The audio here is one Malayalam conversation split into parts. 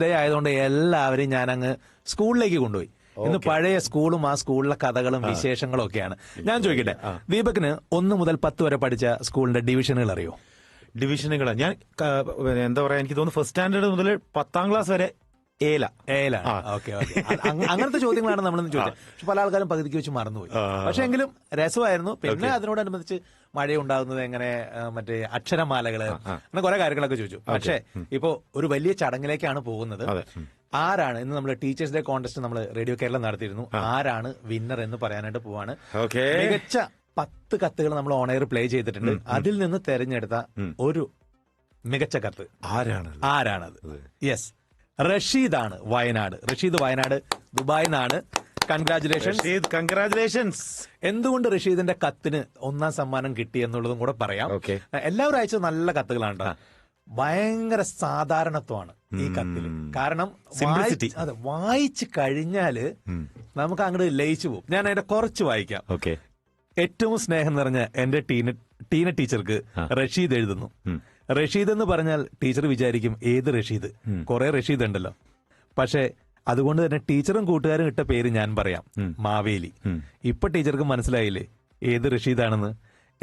ഡേ ആയതുകൊണ്ട് എല്ലാവരും ഞാൻ അങ്ങ് സ്കൂളിലേക്ക് കൊണ്ടുപോയി. ഇന്ന് പഴയ സ്കൂളും ആ സ്കൂളിലെ കഥകളും വിശേഷങ്ങളും ഒക്കെയാണ് ഞാൻ ചോദിക്കട്ടെ ദീപകിന് ഒന്ന് മുതൽ പത്ത് വരെ പഠിച്ച സ്കൂളിന്റെ ഡിവിഷനുകൾ അറിയോ? ഡിവിഷനുകൾ ഞാൻ എന്താ പറയാ എനിക്ക് തോന്നുന്നു ഫസ്റ്റ് സ്റ്റാൻഡേർഡ് മുതൽ പത്താം ക്ലാസ് വരെ ഏല. ഏല. Okay okay. അങ്ങനത്തെ ചോദ്യങ്ങളാണ് നമ്മൾ ചോദിച്ചത്. പക്ഷെ പല ആൾക്കാരും പകുതിക്ക് വെച്ച് മറന്നുപോയി പക്ഷെ എങ്കിലും രസമായിരുന്നു. പിന്നെ അതിനോടനുബന്ധിച്ച് മഴ ഉണ്ടാകുന്നത് എങ്ങനെ മറ്റേ അക്ഷരമാലകൾ അങ്ങനെ കുറെ കാര്യങ്ങളൊക്കെ ചോദിച്ചു. പക്ഷെ ഇപ്പോ ഒരു വലിയ ചടങ്ങിലേക്കാണ് പോകുന്നത്. ആരാണ് ഇന്ന് നമ്മൾ ടീച്ചേഴ്സ് ഡേ കോൺടെസ്റ്റ് നമ്മൾ റേഡിയോ കേരളം നടത്തിയിരുന്നു. ആരാണ് വിന്നർ എന്ന് പറയാനായിട്ട് പോവാണ്. മികച്ച പത്ത് കത്തുകൾ നമ്മൾ ഓണയർ പ്ലേ ചെയ്തിട്ടുണ്ട്. അതിൽ നിന്ന് തെരഞ്ഞെടുത്ത ഒരു മികച്ച കത്ത്. ആരാണ് ആരാണത്? യെസ് റഷീദാണ് വയനാട്. റഷീദ് വയനാട് ദുബായിൽ നിന്നാണ് കൺഗ്രാചുലേഷൻ കൺഗ്രാചുലേഷൻസ് എന്തുകൊണ്ട് റഷീദിന്റെ കത്തിന് ഒന്നാം സമ്മാനം കിട്ടി എന്നുള്ളതും കൂടെ പറയാം. എല്ലാവരും അയച്ച നല്ല കത്തുകളാണ്. ഭയങ്കര സാധാരണത്വമാണ് ഈ കത്തിൽ. കാരണം. അതെ വായിച്ചു കഴിഞ്ഞാൽ നമുക്ക് അങ്ങോട്ട് ലയിച്ചു പോകും. ഞാൻ അതിന്റെ കുറച്ച് വായിക്കാം. ഓക്കെ ഏറ്റവും സ്നേഹം നിറഞ്ഞ എന്റെ ടീന ടീന ടീച്ചർക്ക് റഷീദ് എഴുതുന്നു. റഷീദ് എന്ന് പറഞ്ഞാൽ ടീച്ചർ വിചാരിക്കും ഏത് റഷീദ്? കുറെ റഷീദ് ഉണ്ടല്ലോ. പക്ഷെ അതുകൊണ്ട് തന്നെ ടീച്ചറും കൂട്ടുകാരും ഇട്ട പേര് ഞാൻ പറയാം. മാവേലി. ഇപ്പൊ ടീച്ചർക്ക് മനസ്സിലായില്ലേ ഏത് റഷീദാണെന്ന്?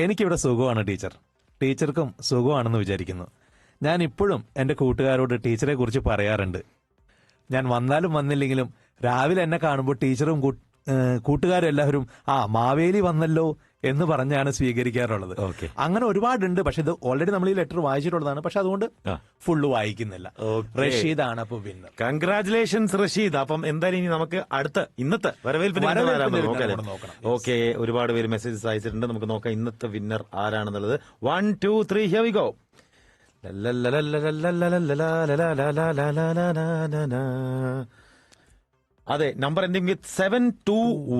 എനിക്കിവിടെ സുഖമാണ് ടീച്ചർ. ടീച്ചർക്കും സുഖമാണെന്ന് വിചാരിക്കുന്നു. ഞാൻ ഇപ്പോഴും എന്റെ കൂട്ടുകാരോട് ടീച്ചറെ കുറിച്ച് പറയാറുണ്ട്. ഞാൻ വന്നാലും വന്നില്ലെങ്കിലും രാവിലെ എന്നെ കാണുമ്പോൾ ടീച്ചറും കൂട്ടുകാരും എല്ലാവരും ആ മാവേലി വന്നല്ലോ എന്ന് പറഞ്ഞാണ് സ്വീകരിക്കാറുള്ളത് ഓക്കെ അങ്ങനെ ഒരുപാടുണ്ട് പക്ഷെ ഇത് ഓൾറെഡി നമ്മൾ ഈ ലെറ്റർ വായിച്ചിട്ടുള്ളതാണ് പക്ഷെ അതുകൊണ്ട്. ഫുള്ള് വായിക്കുന്നില്ല. റഷീദാണ് അപ്പൊ വിന്നർ കൺഗ്രാചുലേഷൻസ് റഷീദ് അപ്പം എന്തായാലും ഇനി നമുക്ക് അടുത്ത ഇന്നത്തെ വരവേൽപ്പിന്. ഓക്കെ ഒരുപാട് പേര് മെസ്സേജസ് അയച്ചിട്ടുണ്ട് നമുക്ക് നോക്കാം ഇന്നത്തെ winner ആരാണെന്നുള്ളത് one two three here we go അതെ number ending with seven two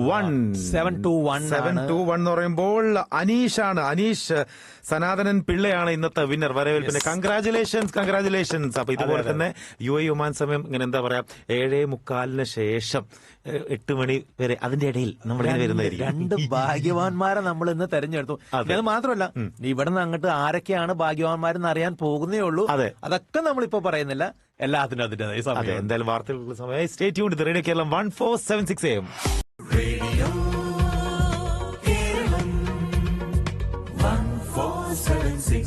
one 721 seven ആണ്. ടു വൺ എന്ന് പറയുമ്പോൾ അനീഷ് ആണ് അനീഷ് സനാതനൻ പിള്ളയാണ് ഇന്നത്തെ വിന്നർ വരവേൽപ്പിന്റെ കൺഗ്രാചുലേഷൻസ് കൺഗ്രാചുലേഷൻസ് അപ്പൊ ഇതുപോലെ തന്നെ യു എ ഒമാൻ സമയം ഇങ്ങനെ എന്താ പറയാ ഏഴേ മുക്കാലിന് ശേഷം എട്ട് മണി വരെ അതിന്റെ ഇടയിൽ നമ്മളിങ്ങനെ വരുന്നതായിരിക്കും. രണ്ട് ഭാഗ്യവാന്മാരെ നമ്മൾ ഇന്ന് തെരഞ്ഞെടുത്തു. അത്. മാത്രമല്ല ഇവിടെ നിന്ന് അങ്ങോട്ട് ആരൊക്കെയാണ് ഭാഗ്യവാന്മാരെന്ന് അറിയാൻ പോകുന്നേ ഉള്ളൂ. അതെ. അതൊക്കെ നമ്മളിപ്പോ പറയുന്നില്ല. എല്ലാത്തിനും അതിന്റെതായ അതെ സമയം എന്തായാലും വാർത്തകൾക്ക് സമയമായി. Stay tune radio Keralam one four seven six M One four seven six.